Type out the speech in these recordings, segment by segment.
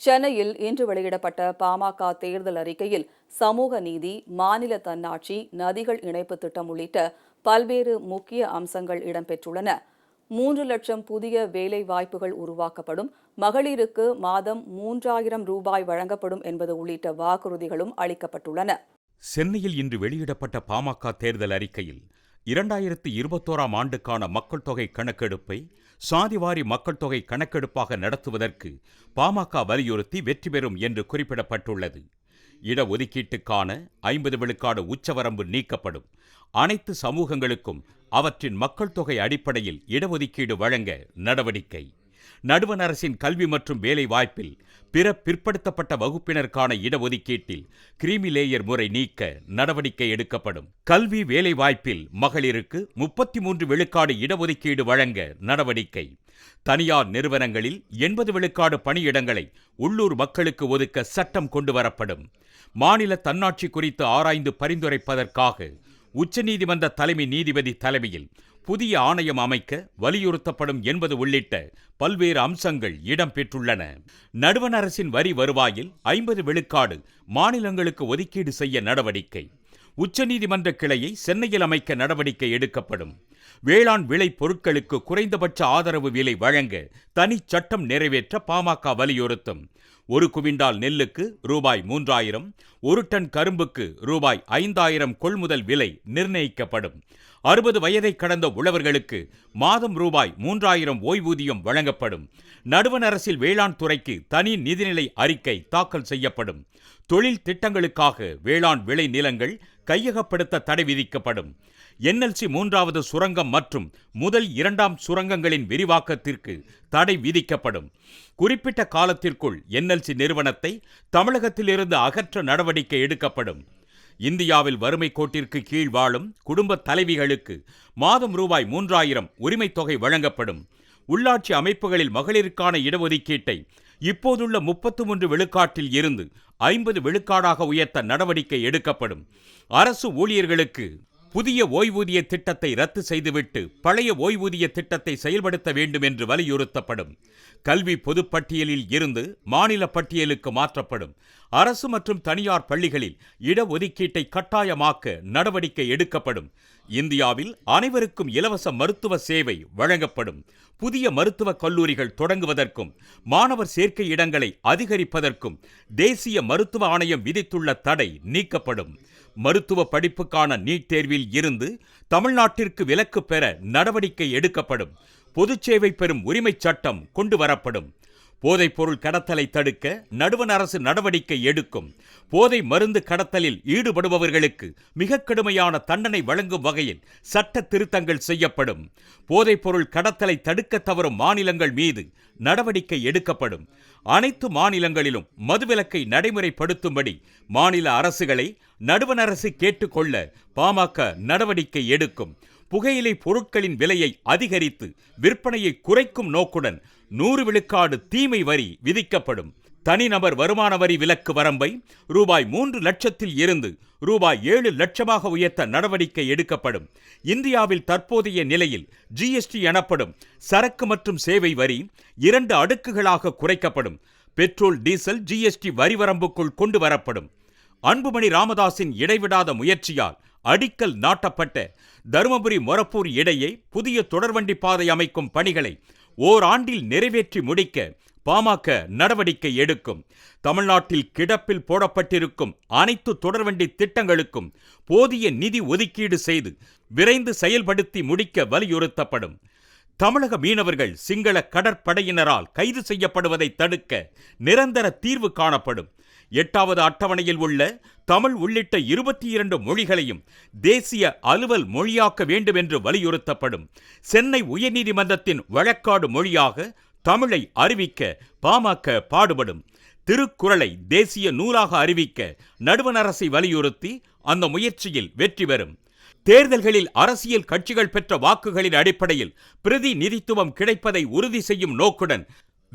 சென்னையில் இன்று வெளியிடப்பட்ட பாமக தேர்தல் அறிக்கையில் சமூக நீதி மாநில தன்னாட்சி நதிகள் இணைப்பு திட்டம் உள்ளிட்ட பல்வேறு முக்கிய அம்சங்கள் இடம்பெற்றுள்ளன. மூன்று லட்சம் புதிய வேலை வாய்ப்புகள் உருவாக்கப்படும். மகளிருக்கு மாதம் மூன்றாயிரம் ரூபாய் வழங்கப்படும் என்பது உள்ளிட்ட வாக்குறுதிகளும் அளிக்கப்பட்டுள்ளன. சென்னையில் இன்று வெளியிடப்பட்ட பாமக தேர்தல் அறிக்கையில் இரண்டாயிரத்து இருபத்தோராம் ஆண்டுக்கான மக்கள் தொகை கணக்கெடுப்பை சாதிவாரி மக்கள் தொகை கணக்கெடுப்பாக நடத்துவதற்கு பாமக வலியுறுத்தி வெற்றி பெறும் என்று குறிப்பிடப்பட்டுள்ளது. இடஒதுக்கீட்டுக்கான ஐம்பது விழுக்காடு உச்சவரம்பு நீக்கப்படும். அனைத்து சமூகங்களுக்கும் அவற்றின் மக்கள் தொகை அடிப்படையில் இடஒதுக்கீடு வழங்க நடவடிக்கை. நடுவண் அரசின் கல்வி மற்றும் வேலை வாய்ப்பில் பிற பிற்படுத்தப்பட்ட வகுப்பினருக்கான இடஒதுக்கீட்டில் கிரீமி லேயர் முறை நீக்க நடவடிக்கை எடுக்கப்படும். கல்வி வேலை வாய்ப்பில் மகளிருக்கு முப்பத்தி மூன்று விழுக்காடு இடஒதுக்கீடு வழங்க நடவடிக்கை. தனியார் நிறுவனங்களில் எண்பது விழுக்காடு பணியிடங்களை உள்ளூர் மக்களுக்கு ஒதுக்க சட்டம் கொண்டுவரப்படும். மாநில தன்னாட்சி குறித்து ஆராய்ந்து பரிந்துரைப்பதற்காக உச்சநீதிமன்ற தலைமை நீதிபதி தலைமையில் புதிய ஆணையம் அமைக்க வலியுறுத்தப்படும் என்பது உள்ளிட்ட பல்வேறு அம்சங்கள் இடம்பெற்றுள்ளன. நடுவண் அரசின் வரி வருவாயில் ஐம்பது விழுக்காடு மாநிலங்களுக்கு ஒதுக்கீடு செய்ய நடவடிக்கை. உச்சநீதிமன்ற கிளையை சென்னையில் அமைக்க நடவடிக்கை எடுக்கப்படும். வேளாண் விளை பொருட்களுக்கு குறைந்தபட்ச ஆதரவு விலை வழங்க தனி சட்டம் நிறைவேற்ற பாமக வலியுறுத்தும். ஒரு குவிண்டால் நெல்லுக்கு ரூபாய் மூன்றாயிரம் ஒரு டன் கரும்புக்கு ரூபாய் ஐந்தாயிரம் கொள்முதல் விலை நிர்ணயிக்கப்படும். அறுபது வயதை கடந்த உழவர்களுக்கு மாதம் ரூபாய் மூன்றாயிரம் ஓய்வூதியம் வழங்கப்படும். நடுவண் அரசில் வேளாண் துறைக்கு தனி நிதிநிலை அறிக்கை தாக்கல் செய்யப்படும். தொழில் திட்டங்களுக்காக வேளாண் விளை நிலங்கள் கையகப்படுத்த தடை விதிக்கப்படும். என்எல்சி மூன்றாவது சுரங்கம் மற்றும் முதல் இரண்டாம் சுரங்கங்களின் விரிவாக்கத்திற்கு தடை விதிக்கப்படும். குறிப்பிட்ட காலத்திற்குள் என்எல்சி நிறுவனத்தை தமிழகத்திலிருந்து அகற்ற நடவடிக்கை எடுக்கப்படும். இந்தியாவில் வறுமை கோட்டிற்கு கீழ் வாழும் குடும்ப தலைவிகளுக்கு மாதம் ரூபாய் மூன்றாயிரம் உரிமைத் தொகை வழங்கப்படும். உள்ளாட்சி அமைப்புகளில் மகளிருக்கான இடஒதுக்கீட்டை இப்போதுள்ள முப்பத்து மூன்று விழுக்காட்டில் இருந்து ஐம்பது விழுக்காடாக உயர்த்த நடவடிக்கை எடுக்கப்படும். அரசு ஊழியர்களுக்கு புதிய ஓய்வூதிய திட்டத்தை ரத்து செய்துவிட்டு பழைய ஓய்வூதிய திட்டத்தை செயல்படுத்த வேண்டும் என்று வலியுறுத்தப்படும். கல்வி பொதுப்பட்டியலில் இருந்து மாநில பட்டியலுக்கு மாற்றப்படும். அரசு மற்றும் தனியார் பள்ளிகளில் இடஒதுக்கீட்டை கட்டாயமாக்க நடவடிக்கை எடுக்கப்படும். இந்தியாவில் அனைவருக்கும் இலவச மருத்துவ சேவை வழங்கப்படும். புதிய மருத்துவக் கல்லூரிகள் தொடங்குவதற்கும் மாணவர் சேர்க்கை இடங்களை அதிகரிப்பதற்கும் தேசிய மருத்துவ ஆணையம் விதித்துள்ள தடை நீக்கப்படும். மருத்துவ படிப்புக்கான நீட் தேர்வில் இருந்து தமிழ்நாட்டிற்கு விலக்கு பெற நடவடிக்கை எடுக்கப்படும். பொதுச்சேவை பெறும் உரிமைச் சட்டம் கொண்டு வரப்படும். போதைப்பொருள் கடத்தலை தடுக்க நடுவண் அரசு நடவடிக்கை எடுக்கும். போதை மருந்து கடத்தலில் ஈடுபடுபவர்களுக்கு மிக கடுமையான தண்டனை வழங்கும் வகையில் சட்ட திருத்தங்கள் செய்யப்படும். போதைப்பொருள் கடத்தலை தடுக்க தவறும் மாநிலங்கள் மீது நடவடிக்கை எடுக்கப்படும். அனைத்து மாநிலங்களிலும் மதுவிலக்கை நடைமுறைப்படுத்தும்படி மாநில அரசுகளை நடுவண் அரசு கேட்டுக்கொள்ள பாமக நடவடிக்கை எடுக்கும். புகையிலை பொருட்களின் விலையை அதிகரித்து விற்பனையை குறைக்கும் நோக்குடன் நூறு விழுக்காடு தீமை வரி விதிக்கப்படும். தனிநபர் வருமான வரி விலக்கு வரம்பை ரூபாய் மூன்று லட்சத்தில் இருந்து ரூபாய் ஏழு லட்சமாக உயர்த்த நடவடிக்கை எடுக்கப்படும். இந்தியாவில் தற்போதைய நிலையில் ஜிஎஸ்டி எனப்படும் சரக்கு மற்றும் சேவை வரி இரண்டு அடுக்குகளாக குறைக்கப்படும். பெட்ரோல் டீசல் ஜிஎஸ்டி வரி வரம்புக்குள் கொண்டு வரப்படும். அன்புமணி ராமதாஸின் இடைவிடாத முயற்சியால் அடிக்கல் நாட்டப்பட்ட தருமபுரி மொரப்பூர் இடையே புதிய தொடர்வண்டி பாதை அமைக்கும் பணிகளை ஓராண்டில் நிறைவேற்றி முடிக்க பாமக நடவடிக்கை எடுக்கும். தமிழ்நாட்டில் கிடப்பில் போடப்பட்டிருக்கும் அனைத்து தொடர்வண்டி திட்டங்களுக்கும் போதிய நிதி ஒதுக்கீடு செய்து விரைந்து செயல்படுத்தி முடிக்க வலியுறுத்தப்படும். தமிழக மீனவர்கள் சிங்கள கடற்படையினரால் கைது செய்யப்படுவதை தடுக்க நிரந்தர தீர்வு காணப்படும். எட்டாவது அட்டவணையில் உள்ள தமிழ் உள்ளிட்ட இருபத்தி இரண்டு மொழிகளையும் தேசிய அலுவல் மொழியாக்க வேண்டும் என்று வலியுறுத்தப்படும் சென்னை உயர்நீதிமன்றத்தின் வழக்காடு மொழியாக தமிழை அறிவிக்க பாமக பாடுபடும். திருக்குறளை தேசிய நூலாக அறிவிக்க நடுவண் அரசை வலியுறுத்தி அந்த முயற்சியில் வெற்றி பெறும். தேர்தல்களில் அரசியல் கட்சிகள் பெற்ற வாக்குகளின் அடிப்படையில் பிரதிநிதித்துவம் கிடைப்பதை உறுதி செய்யும் நோக்குடன்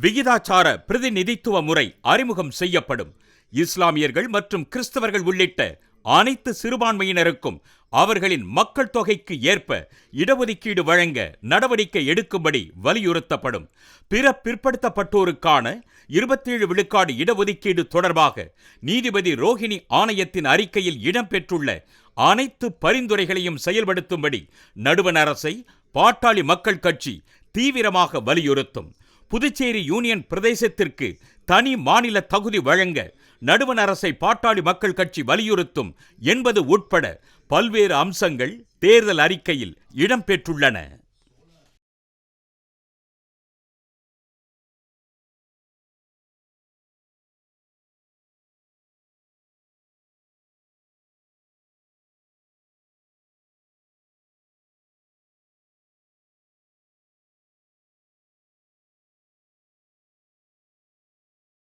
விகிதாச்சார பிரதிநிதித்துவ முறை அறிமுகம் செய்யப்படும். இஸ்லாமியர்கள் மற்றும் கிறிஸ்தவர்கள் உள்ளிட்ட அனைத்து சிறுபான்மையினருக்கும் அவர்களின் மக்கள் தொகைக்கு ஏற்ப இடஒதுக்கீடு வழங்க நடவடிக்கை எடுக்கும்படி வலியுறுத்தப்படும். பிற பிற்படுத்தப்பட்டோருக்கான இருபத்தேழு விழுக்காடு இடஒதுக்கீடு தொடர்பாக நீதிபதி ரோஹிணி ஆணையத்தின் அறிக்கையில் இடம்பெற்றுள்ள அனைத்து பரிந்துரைகளையும் செயல்படுத்தும்படி நடுவண் அரசை பாட்டாளி மக்கள் கட்சி தீவிரமாக வலியுறுத்தும். புதுச்சேரி யூனியன் பிரதேசத்திற்கு தனி மாநில தகுதி வழங்க நடுவண் அரசை பாட்டாளி மக்கள் கட்சி வலியுறுத்தும் என்பது உட்பட பல்வேறு அம்சங்கள் தேர்தல் அறிக்கையில் இடம்பெற்றுள்ளன.